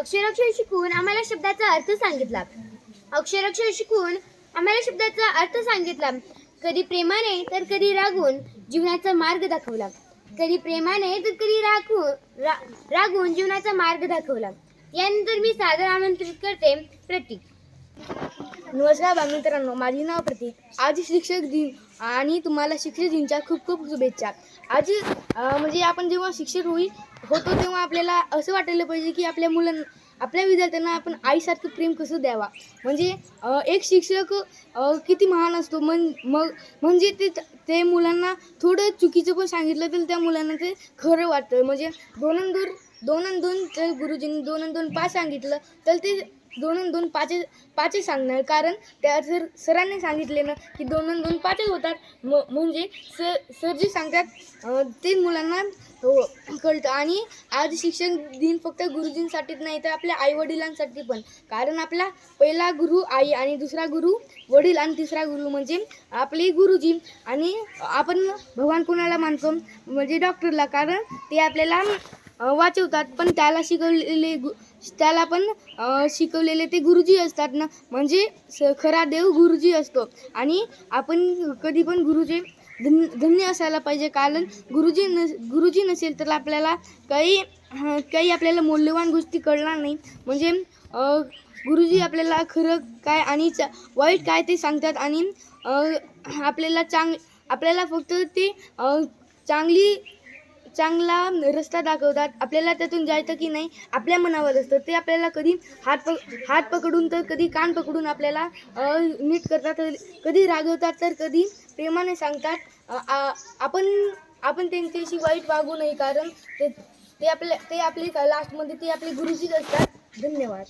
अक्षराक्षर शिकून आम्हाला शब्दाचा अर्थ सांगितला. अक्षराक्षर शिकून आम्हाला शब्दाचा अर्थ सांगितला. कधी प्रेमाने तर कधी रागून जीवनाचा मार्ग दाखवला. कधी प्रेमाने तर कधी राखून रा, रागून जीवनाचा मार्ग दाखवला. यानंतर मी सादर आमंत्रित करते प्रतीक. नमस्कार बालमित्रांनो माझे नाव प्रतीक. आज शिक्षक दिन आणि तुम्हाला शिक्षक दिनच्या खूप खूप शुभेच्छा. आज म्हणजे आपण जेव्हा शिक्षक होईल होतो तेव्हा आपल्याला असं वाटायला पाहिजे की आपल्या मुलांना आपल्या विद्यार्थ्यांना आपण आईसारखं प्रेम कसं द्यावा? म्हणजे एक शिक्षक किती महान असतो मन मग म्हणजे ते ते मुलांना थोडं चुकीचं पण सांगितलं तर त्या मुलांना ते खरं वाटतं. म्हणजे दोन अन दोन दोन अन दोन तर गुरुजींनी दोन दोन पाच सांगितलं तर ते दोन अन दोन पाच पाचच सांगणार. कारण त्या सर सरांनी सांगितले ना की दोन अन दोन पाचच होतात. म म्हणजे सर सर जे सांगतात ते मुलांना हो, कळतं. आणि आज शिक्षण दिन फक्त गुरुजींसाठीच नाही तर आपल्या आईवडिलांसाठी पण. कारण आपला पहिला गुरु आई आणि दुसरा गुरु वडील आणि तिसरा गुरु म्हणजे आपले गुरुजी. आणि आपण भगवान कोणाला मानतो? म्हणजे डॉक्टरला. कारण ते आपल्याला वाचवतात पण त्याला शिकवलेले गु त्याला पण शिकवलेले ते गुरुजी असतात ना. म्हणजे स खरा देव गुरुजी असतो. आणि आपण कधी पण गुरुजी धन्य धन्य असायला पाहिजे. कारण गुरुजी नस गुरुजी नसेल तर आपल्याला काही काही आपल्याला मौल्यवान गोष्टी कळणार नाही. म्हणजे गुरुजी आपल्याला खरं काय आणि चा वाईट काय ते सांगतात आणि आपल्याला चांग आपल्याला फक्त ते चांगली चांगला रस्ता दाखवतात. आपल्याला त्यातून जायचं की नाही आपल्या मनावर असतं. ते आपल्याला कधी हात पक हात पकडून तर कधी कान पकडून आपल्याला नीट करतात. कधी रागवतात तर कधी प्रेमाने सांगतात. आपण आपण त्यांच्याशी वाईट वागू नये कारण ते ते आपल्या ते आपले लास्टमध्ये ते आपले गुरुजीच असतात. धन्यवाद.